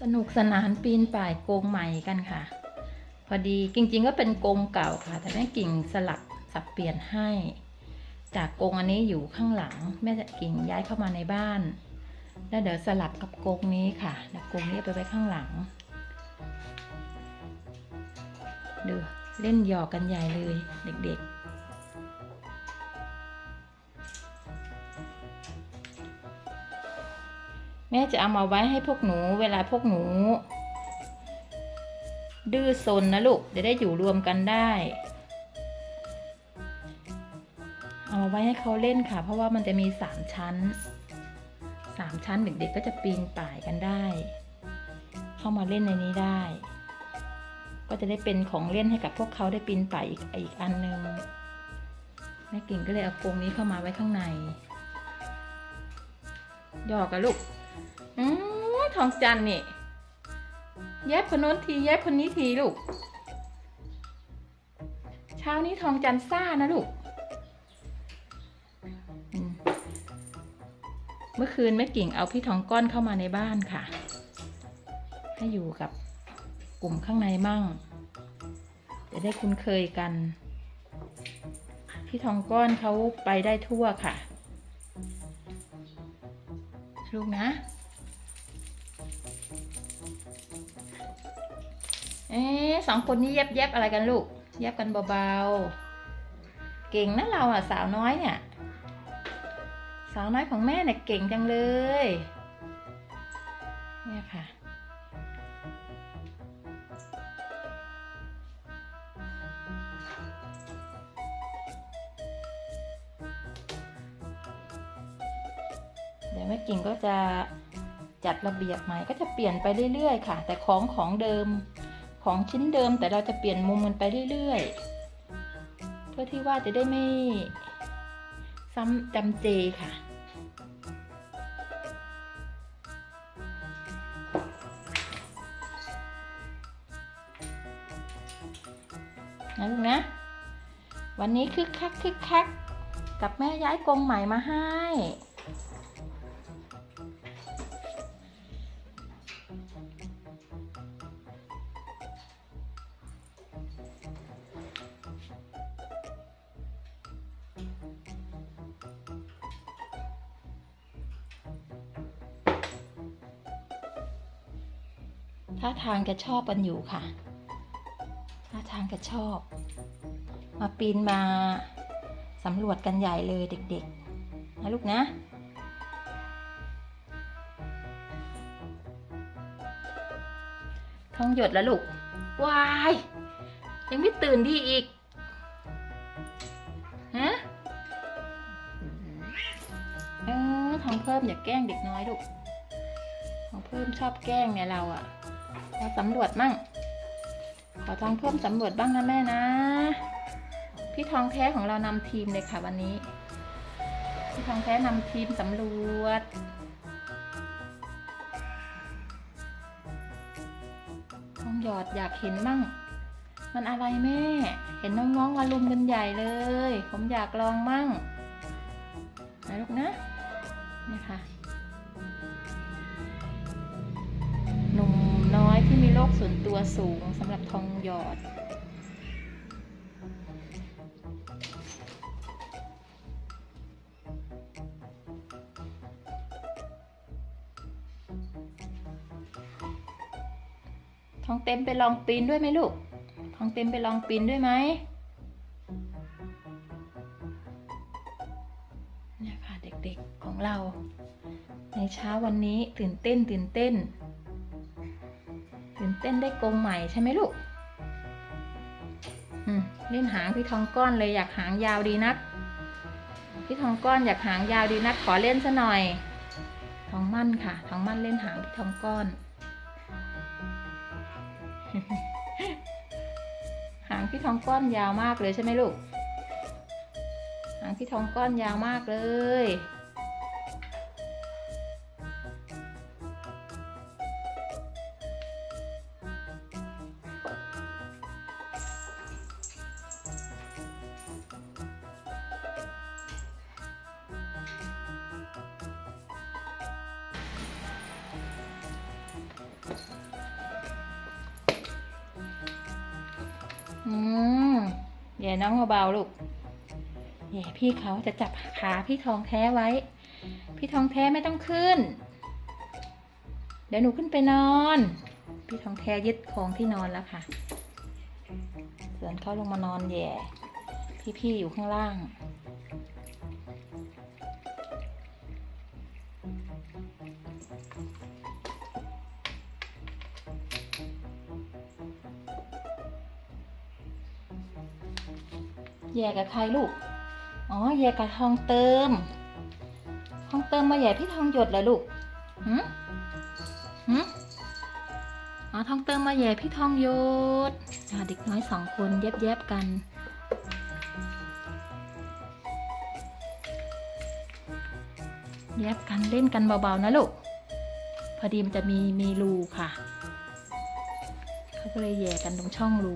สนุกสนานปีนป่ายโกงใหม่กันค่ะ พอดีจริงๆก็เป็นกงเก่าค่ะ แต่แม่กิ่งสลับสับเปลี่ยนให้ จากกงอันนี้อยู่ข้างหลังแม่กิ่งย้ายเข้ามาในบ้าน แล้วเดี๋ยวสลับกับกงนี้ค่ะเดี๋ยวกงนี้ไปไว้ข้างหลังดูเล่นหยอกกันใหญ่เลยเด็กๆ แม่จะเอามาไว้ให้พวกหนูเวลาพวกหนู ดื้อซนนะลูกจะได้อยู่รวมกันได้ เอามาไว้ให้เขาเล่นค่ะ เพราะว่ามันจะมีสามชั้นสามชั้นเด็กๆก็จะปีนป่ายกันได้ เข้ามาเล่นในนี้ได้ ก็จะได้เป็นของเล่นให้กับพวกเขาได้ปีนป่ายอีกอีกอันหนึงแม่กิ่งก็เลยเอากรงนี้เข้ามาไว้ข้างในหยอกกันลูก ทองจันนี่แยบคนโน้นทีแยบคนนี้ทีลูก เช้านี้ทองจันซ่านะลูก เมื่อคืนแม่กิ่งเอาพี่ทองก้อนเข้ามาในบ้านค่ะ ให้อยู่กับกลุ่มข้างในมั่ง จะได้คุ้นเคยกัน พี่ทองก้อนเขาไปได้ทั่วค่ะ ลูกนะ เอ๊สองคนนี้เย็บเย็บอะไรกันลูก เย็บกันเบาๆ เก่งนะเราอะสาวน้อยเนี่ย สาวน้อยของแม่เนี่ยเก่งจังเลย เนี่ยค่ะเดี๋ยวแม่กิ่งก็จะจัดระเบียบใหม่ก็จะเปลี่ยนไปเรื่อยๆ ค่ะ แต่ของของเดิม ของชิ้นเดิมแต่เราจะเปลี่ยนมุมมันไปเรื่อยๆ เพื่อที่ว่าจะได้ไม่ซ้ำจำเจค่ะ นะลูกนะ วันนี้คึกคักคึกคักกับแม่ย้ายกรงใหม่มาให้ ท่าทางแกชอบกันอยู่ค่ะท่าทางแกชอบ มาปีนมาสำรวจกันใหญ่เลยเด็กๆ นะลูกนะท้องหยดแล้วลูก วาย ยังไม่ตื่นดีอีก ฮะ เออท้องเพิ่มอย่าแกล้งเด็กน้อยลูก ท้องเพิ่มชอบแกล้งเนี่ยเราอะ เราสำรวจมั่ง ขอทองเพิ่มสำรวจบ้างนะแม่นะ พี่ทองแท้ของเรานำทีมเลยค่ะวันนี้ พี่ทองแท้นำทีมสำรวจทองหยอดอยากเห็นมั่ง มันอะไรแม่ เห็นน้องๆมาลุมกันใหญ่เลย ผมอยากลองมั่งนะลูกนะนี่ค่ะ น้อยที่มีโรคส่วนตัวสูงสำหรับทองหยอด ทองเต็มไปลองปีนด้วยไหมลูก ทองเต็มไปลองปีนด้วยไหมเนี่ยค่ะเด็กๆของเรา ในเช้าวันนี้ตื่นเต้นตื่นเต้นตน เต้นได้กรงใหม่ใช่ไหมลูกเล่นหางพี่ทองก้อนเลยอยากหางยาวดีนัก พี่ทองก้อนอยากหางยาวดีนัก ขอเล่นซะหน่อย ทองมั่นค่ะ ทองมั่นเล่นหางพี่ทองก้อน หางพี่ทองก้อนยาวมากเลยใช่ไหมลูก หางพี่ทองก้อนยาวมากเลย อืมแย่น้องเบาๆลูกแย่พี่เขาจะจับขาพี่ทองแท้ไว้ พี่ทองแท้ไม่ต้องขึ้น เดี๋ยวหนูขึ้นไปนอน พี่ทองแท้ยึดของที่นอนแล้วค่ะ ส่วนเขาลงมานอนแย่ พี่ๆอยู่ข้างล่าง แย่กับใครลูก อ๋อ แย่กับทองเติม ทองเติมมาแย่พี่ทองหยดเหรอลูกหืมหืมอ๋อ ทองเติมมาแย่พี่ทองหยดอ่าเด็กน้อยสองคนแยบแยบกันแยบกันเล่นกันเบาๆนะลูก พอดีมันจะมีมีรูค่ะ เขาก็เลยแย่กันตรงช่องรู